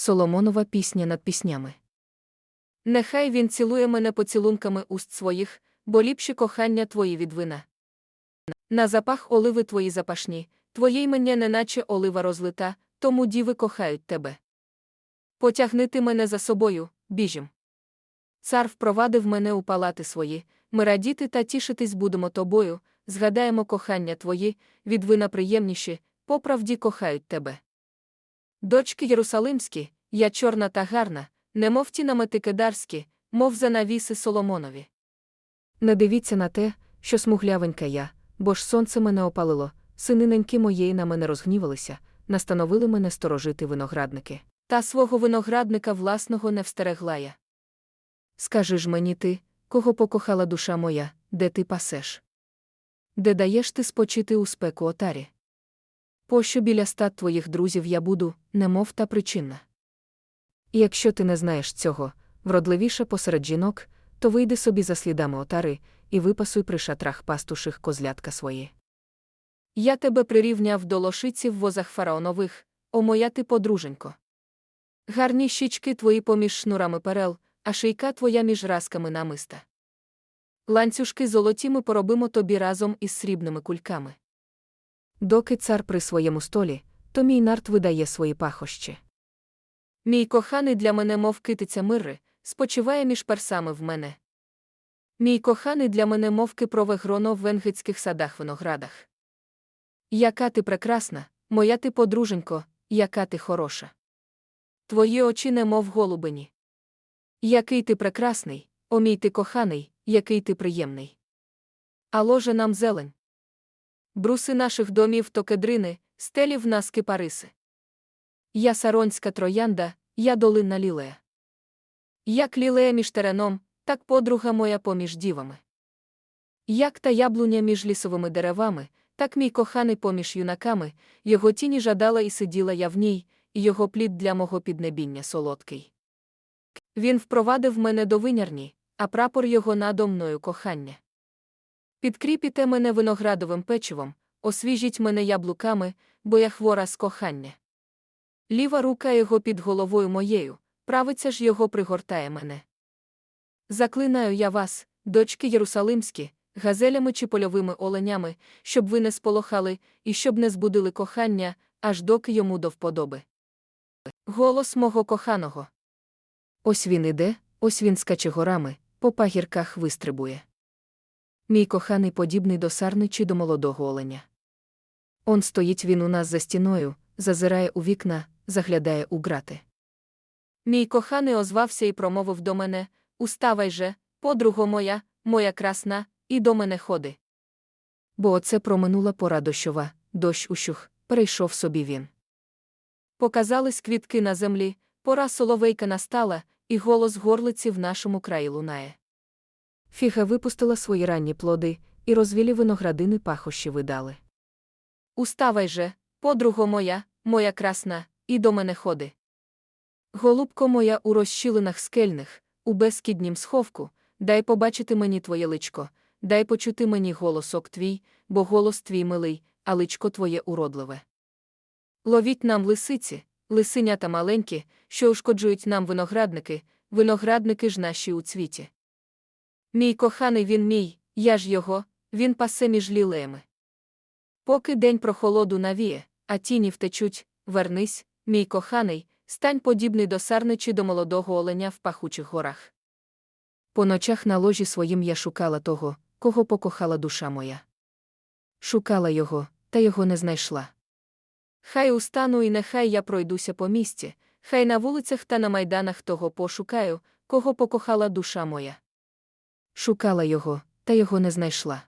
Соломонова пісня над піснями. Нехай він цілує мене поцілунками уст своїх, бо ліпші кохання твої від вина. На запах оливи твої запашні, твоє імення неначе олива розлита, тому діви кохають тебе. Потягни ти мене за собою, біжім. Цар впровадив мене у палати свої, ми радіти та тішитись будемо тобою, згадаємо кохання твої, від вина приємніші, по правді кохають тебе. Дочки Єрусалимські, я чорна та гарна, немов ті намети кедарські, мов занавіси Соломонові. Не дивіться на те, що смуглявенька я, бо ж сонце мене опалило, сининеньки моєї на мене розгнівалися, настановили мене сторожити виноградники. Та свого виноградника власного не встерегла я. Скажи ж мені ти, кого покохала душа моя, де ти пасеш? Де даєш ти спочити у спеку отарі? Пощо біля стат твоїх друзів я буду, немов та причинна. І якщо ти не знаєш цього, вродливіше посеред жінок, то вийди собі за слідами отари і випасуй при шатрах пастуших козлятка свої. Я тебе прирівняв до лошиці в возах фараонових, о моя ти подруженько. Гарні щічки твої поміж шнурами перел, а шийка твоя між разками намиста. Ланцюжки золоті ми поробимо тобі разом із срібними кульками. Доки цар при своєму столі, то мій нарт видає свої пахощі. Мій коханий для мене, мов китиця мирри, спочиває між персами в мене. Мій коханий для мене мов кипрове гроно в венгицьких садах виноградах. Яка ти прекрасна, моя ти подруженько, яка ти хороша. Твої очі немов голубині. Який ти прекрасний, о мій ти коханий, який ти приємний. А ложе нам зелень. Бруси наших домів то кедрини, стелі в нас кипариси. Я саронська троянда, я долинна лілея. Як лілея між тереном, так подруга моя поміж дівами. Як та яблуня між лісовими деревами, так мій коханий поміж юнаками, його тіні жадала і сиділа я в ній, і його плід для мого піднебіння солодкий. Він впровадив мене до винярні, а прапор його надо мною кохання. Підкріпіте мене виноградовим печивом, освіжіть мене яблуками, бо я хвора з кохання. Ліва рука його під головою моєю, правиця ж його пригортає мене. Заклинаю я вас, дочки Єрусалимські, газелями чи польовими оленями, щоб ви не сполохали і щоб не збудили кохання, аж доки йому до вподоби. Голос мого коханого. Ось він іде, ось він скаче горами, по пагірках вистрибує. Мій коханий подібний до сарни чи до молодого оленя. Он стоїть він у нас за стіною, зазирає у вікна, заглядає у грати. Мій коханий озвався і промовив до мене Уставай же, подруго моя, моя красна, і до мене ходи. Бо оце проминула пора дощова, дощ ущух, перейшов собі він. Показались квітки на землі, пора соловейка настала, і голос горлиці в нашому краї лунає. Фіга випустила свої ранні плоди, і розвілі виноградини пахощі видали. Уставай же, подруго моя, моя красна, і до мене ходи. Голубко моя у розщілинах скельних, у безкіднім сховку, дай побачити мені твоє личко, дай почути мені голосок твій, бо голос твій милий, а личко твоє уродливе. Ловіть нам лисиці, лисенята маленькі, що ушкоджують нам виноградники, виноградники ж наші у цвіті. Мій коханий він мій, я ж його, він пасе між лілеями. Поки день прохолоду навіє, а тіні втечуть, вернись, мій коханий, стань подібний до сарни чи до молодого оленя в пахучих горах. По ночах на ложі своїм я шукала того, кого покохала душа моя. Шукала його, та його не знайшла. Хай устану і нехай я пройдуся по місті, хай на вулицях та на майданах того пошукаю, кого покохала душа моя. Шукала його, та його не знайшла.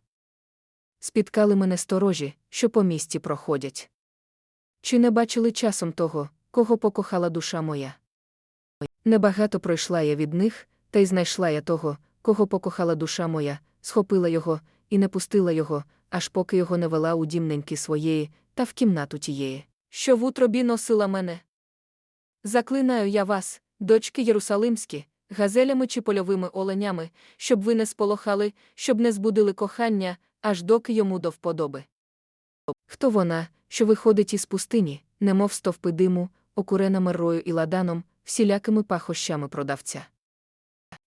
Спіткали мене сторожі, що по місті проходять. Чи не бачили часом того, кого покохала душа моя? Небагато пройшла я від них, та й знайшла я того, кого покохала душа моя, схопила його і не пустила його, аж поки його не вела у дімненьки своєї, та в кімнату тієї, що в утробі носила мене. Заклинаю я вас, дочки Єрусалимські, газелями чи польовими оленями, щоб ви не сполохали, щоб не збудили кохання, аж доки йому до вподоби. Хто вона, що виходить із пустині, немов стовпи диму, окурена мирою і ладаном, всілякими пахощами продавця.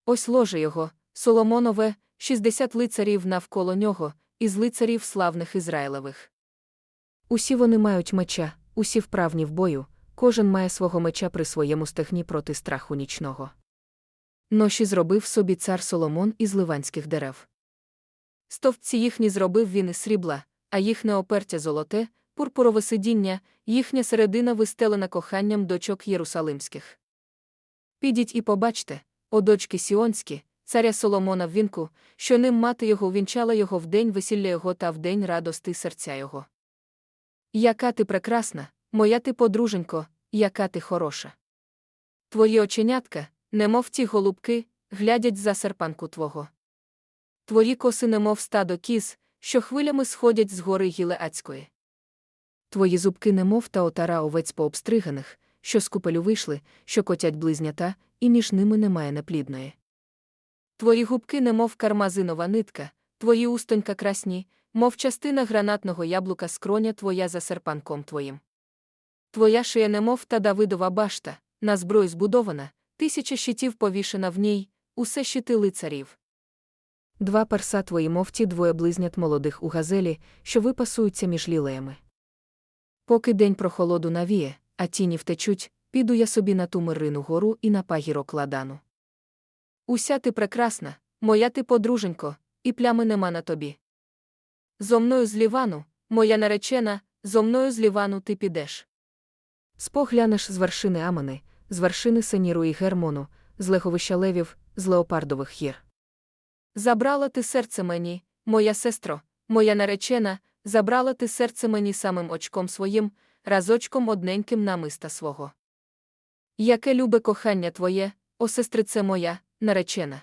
Ось ложе його, Соломонове, 60 лицарів навколо нього, із лицарів славних Ізраїлевих. Усі вони мають меча, усі вправні в бою, кожен має свого меча при своєму стегні проти страху нічного. Ноші зробив собі цар Соломон із ливанських дерев. Стовпці їхні зробив він із срібла, а їхнє опертя золоте, пурпурове сидіння, їхня середина вистелена коханням дочок Єрусалимських. Підіть і побачте, о дочки Сіонські, царя Соломона в вінку, що ним мати його увінчала його в день весілля його та в день радости серця його. Яка ти прекрасна, моя ти подруженько, яка ти хороша. Твої оченятка, немов ті голубки, глядять за серпанку твого. Твої коси, немов стадо кіз, що хвилями сходять з гори Гілеацької. Твої зубки, немов та отара овець пообстриганих, що з купелю вийшли, що котять близнята, і між ними немає неплідної. Твої губки, немов кармазинова нитка, твої устонька красні, мов частина гранатного яблука скроня твоя за серпанком твоїм. Твоя шия, немов та Давидова башта, на зброю збудована, тисяча щитів повішена в ній, усе щити лицарів. Два перса твої, мов ті двоє близнят молодих у газелі, що випасуються між лілеями. Поки день прохолоду навіє, а тіні втечуть, піду я собі на ту мирину гору і на пагірок ладану. Уся ти прекрасна, моя ти подруженько, і плями нема на тобі. Зо мною з Лівану, моя наречена, зо мною з Лівану ти підеш. Споглянеш з вершини Амани, з вершини Сеніру і Гермону, з леговища левів, з леопардових гір. Забрала ти серце мені, моя сестро, моя наречена, забрала ти серце мені самим очком своїм, разочком одненьким намиста свого. Яке любе кохання твоє, о сестрице моя, наречена.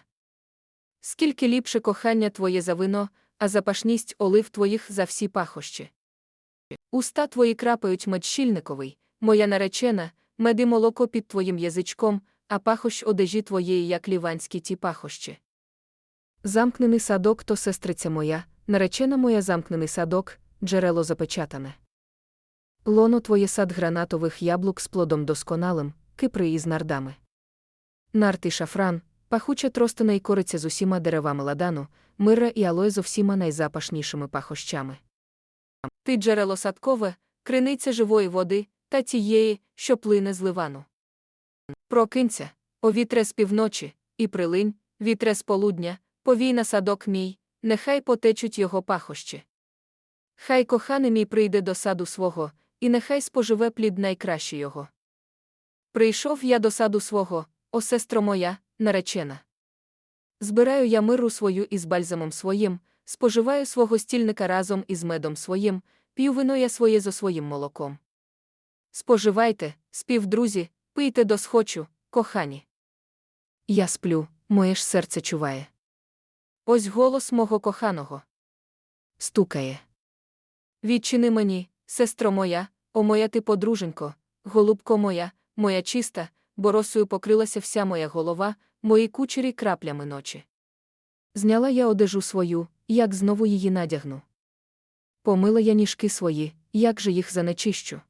Скільки ліпше кохання твоє за вино, а запашність олив твоїх за всі пахощі. Уста твої крапають мед щільниковий, моя наречена, мед і молоко під твоїм язичком, а пахощ одежі твоєї, як ліванські ті пахощі. Замкнений садок то сестриця моя, наречена моя замкнений садок, джерело запечатане. Лоно твоє сад гранатових яблук з плодом досконалим, кипри із нардами. Нарт і шафран, пахуча тростина і кориця з усіма деревами ладану, мира і алоє з всіма найзапашнішими пахощами. Ти джерело садкове, криниця живої води, та тієї, що плине з ливану. Прокинься, о вітре з півночі, і прилинь, вітре з полудня, повій на садок мій, нехай потечуть його пахощі. Хай коханий мій прийде до саду свого, і нехай споживе плід найкращий його. Прийшов я до саду свого, о сестро моя, наречена. Збираю я миру свою із бальзамом своїм, споживаю свого стільника разом із медом своїм, п'ю вино я своє зо своїм молоком. Споживайте, співдрузі, пийте досхочу, кохані. Я сплю, моє ж серце чуває. Ось голос мого коханого. Стукає. Відчини мені, сестро моя, о моя ти подруженько, голубко моя, моя чиста, бо росою покрилася вся моя голова, мої кучері краплями ночі. Зняла я одежу свою, як знову її надягну. Помила я ніжки свої, як же їх занечищу.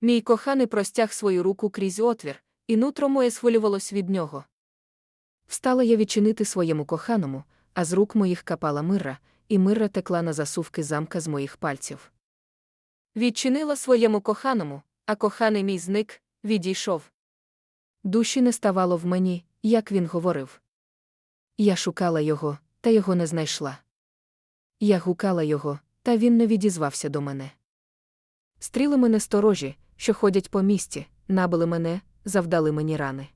Мій коханий простяг свою руку крізь отвір, і нутро моє схвилювалось від нього. Встала я відчинити своєму коханому, а з рук моїх капала мирра, і мирра текла на засувки замка з моїх пальців. Відчинила своєму коханому, а коханий мій зник, відійшов. Душі не ставало в мені, як він говорив. Я шукала його, та його не знайшла. Я гукала його, та він не відізвався до мене. Стріли мене сторожі, що ходять по місті, набили мене, завдали мені рани.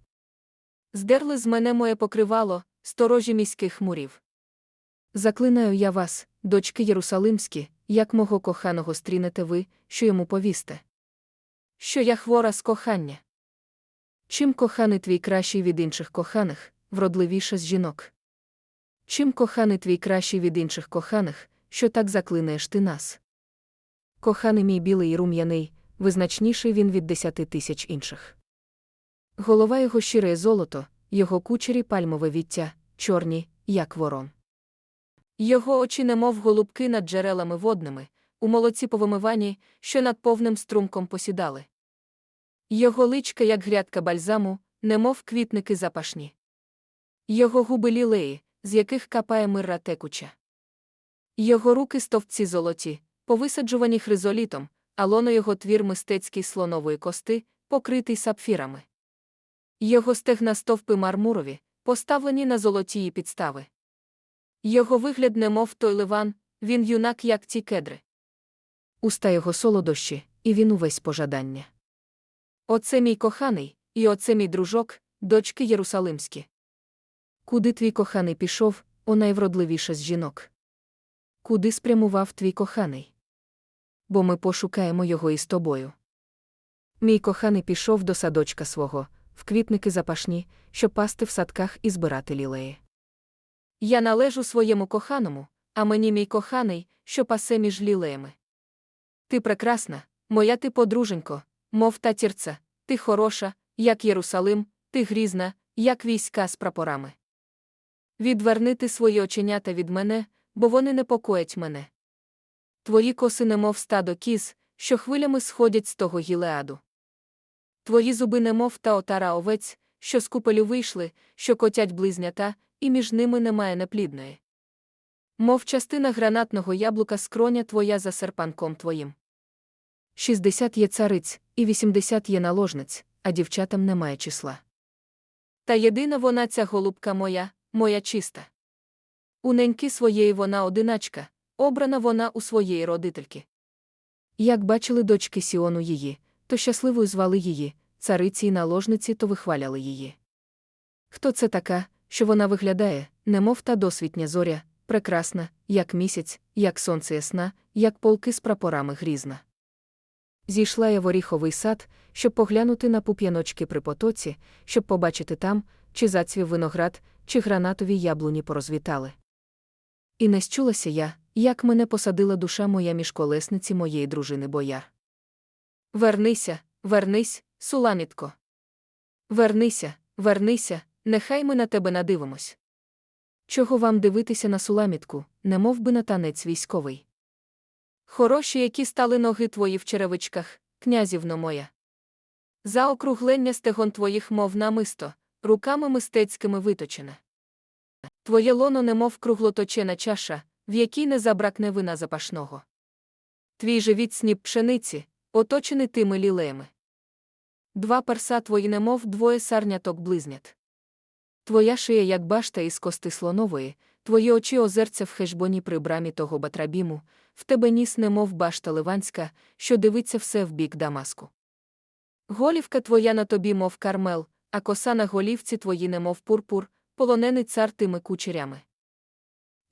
Здерли з мене моє покривало, сторожі міських мурів. Заклинаю я вас, дочки Єрусалимські, як мого коханого стрінете ви, що йому повісте. Що я хвора з кохання. Чим коханий твій кращий від інших коханих, вродливіше з жінок? Чим коханий твій кращий від інших коханих, що так заклинаєш ти нас? Коханий мій білий і рум'яний, визначніший він від десяти тисяч інших. Голова його щире золото, його кучері пальмове віття, чорні, як ворон. Його очі немов голубки над джерелами водними, у молоці повимиванні, що над повним струмком посідали. Його личка, як грядка бальзаму, немов квітники запашні. Його губи лілеї, з яких капає мирра текуча. Його руки стовпці золоті, повисаджувані хризолітом, а лоно його твір мистецький слонової кости, покритий сапфірами. Його стегна стовпи мармурові, поставлені на золотії підстави. Його вигляд немов той ливан, він юнак, як ті кедри. Уста його солодощі, і він увесь пожадання. Оце мій коханий, і оце мій дружок, дочки Єрусалимські. Куди твій коханий пішов, о найвродливіша з жінок? Куди спрямував твій коханий? Бо ми пошукаємо його із тобою. Мій коханий пішов до садочка свого, в квітники запашні, щоб пасти в садках і збирати лілеї. Я належу своєму коханому, а мені мій коханий, що пасе між лілеями. Ти прекрасна, моя ти подруженько, мов та тірця, ти хороша, як Єрусалим, ти грізна, як війська з прапорами. Відверни ти свої оченята від мене, бо вони непокоять мене. Твої коси немов стадо кіз, що хвилями сходять з того гілеаду. Твої зуби немов та отара овець, що з купелю вийшли, що котять близнята, і між ними немає неплідної. Мов частина гранатного яблука скроня твоя за серпанком твоїм. Шістдесят є цариць, і вісімдесят є наложниць, а дівчатам немає числа. Та єдина вона ця голубка моя, моя чиста. У неньки своєї вона одиначка, обрана вона у своєї родительки. Як бачили дочки Сіону її, то щасливою звали її, цариці й наложниці то вихваляли її. Хто це така, що вона виглядає, немов та досвітня зоря, прекрасна, як місяць, як сонце ясна, як полки з прапорами грізна. Зійшла я в оріховий сад, щоб поглянути на пуп'яночки при потоці, щоб побачити там, чи зацвів виноград, чи гранатові яблуні порозвітали. І не счулася я, як мене посадила душа моя між колесниці моєї дружини бояр. Вернися, вернись, суламітко. Вернися, вернися, нехай ми на тебе надивимось. Чого вам дивитися на суламітку, немов би на танець військовий? Хороші, які стали ноги твої в черевичках, князівно моя. Заокруглення стегон твоїх, мов намисто, руками мистецькими виточене. Твоє лоно немов круглоточена чаша, в якій не забракне вина запашного. Твій живіт сніп пшениці, оточений тими лілеями. Два перса твої, немов двоє сарняток близнят. Твоя шия, як башта із кости слонової, твої очі озерця в хешбоні при брамі того батрабіму, в тебе ніс, немов башта ливанська, що дивиться все в бік Дамаску. Голівка твоя на тобі, мов кармел, а коса на голівці твої, немов пурпур, полонений цар тими кучерями.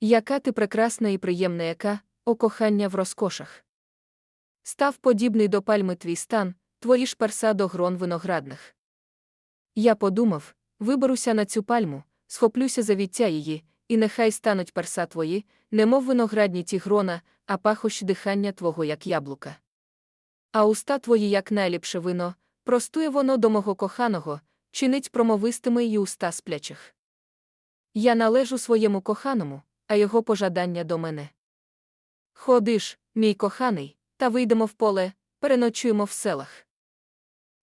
Яка ти прекрасна і приємна, яка, о кохання в розкошах. Став подібний до пальми твій стан, твої ж перса до грон виноградних. Я подумав виберуся на цю пальму, схоплюся за віття її, і нехай стануть перса твої, немов виноградні ті грона, а пахощ дихання твого, як яблука. А уста твої, як найліпше вино, простує воно до мого коханого, чинить промовистими й уста сплячих. Я належу своєму коханому, а його пожадання до мене. Ходи ж, мій коханий, та вийдемо в поле, переночуємо в селах.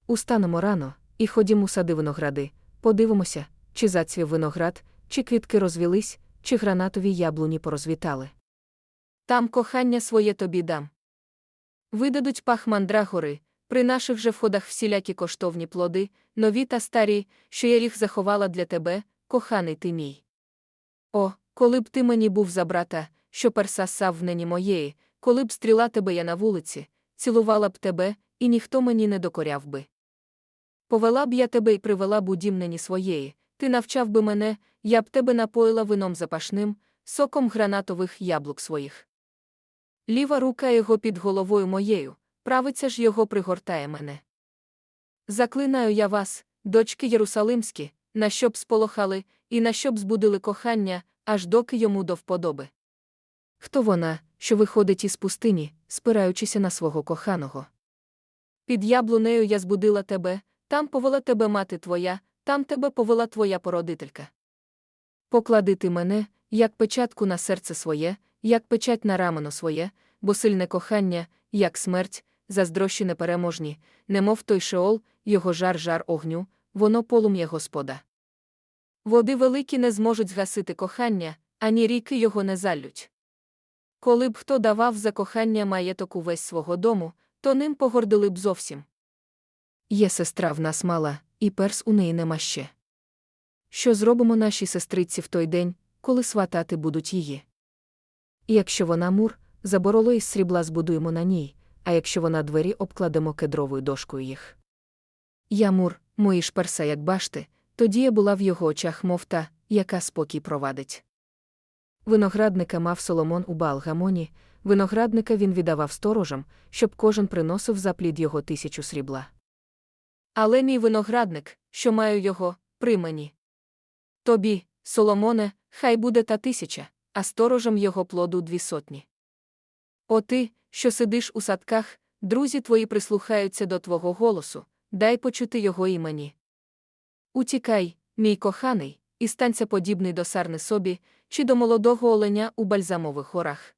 Устанемо рано, і ходімо у сади виногради, подивимося, чи зацвів виноград, чи квітки розвілись, чи гранатові яблуні порозвітали. Там кохання своє тобі дам. Видадуть пах мандрагори, при наших же входах всілякі коштовні плоди, нові та старі, що я їх заховала для тебе, коханий ти мій. О, коли б ти мені був за брата, що перса сав в нені моєї, коли б стріла тебе я на вулиці, цілувала б тебе, і ніхто мені не докоряв би. Повела б я тебе і привела б у дім нині своєї, ти навчав би мене, я б тебе напоїла вином запашним, соком гранатових яблук своїх. Ліва рука його під головою моєю, правиця ж його пригортає мене. Заклинаю я вас, дочки Єрусалимські, на щоб сполохали, і на щоб збудили кохання, аж доки йому до вподоби. Хто вона, що виходить із пустині, спираючися на свого коханого? Під яблунею я збудила тебе, там повела тебе мати твоя, там тебе повела твоя породителька. Поклади ти мене, як печатку на серце своє, як печать на рамено своє, бо сильне кохання, як смерть, заздрощі непереможні, немов той шеол, його жар жар огню, воно полум'я Господа. Води великі не зможуть згасити кохання, ані ріки його не залють. Коли б хто давав за кохання маєток увесь свого дому, то ним погордили б зовсім. Є сестра в нас мала, і перс у неї нема ще. Що зробимо нашій сестриці в той день, коли сватати будуть її? Якщо вона мур, забороло із срібла збудуємо на ній, а якщо вона двері обкладемо кедровою дошкою їх. Я мур, мої ж перса, як башти, тоді я була в його очах, мов та, яка спокій провадить. Виноградника мав Соломон у Балгамоні, виноградника він віддавав сторожам, щоб кожен приносив за плід його тисячу срібла. Але мій виноградник, що маю його, при мені. Тобі, Соломоне, хай буде та тисяча, а сторожам його плоду дві сотні. О ти, що сидиш у садках, друзі твої прислухаються до твого голосу, дай почути його імені. Утікай, мій коханий, і станься подібний до сарни собі, чи до молодого оленя у бальзамових горах.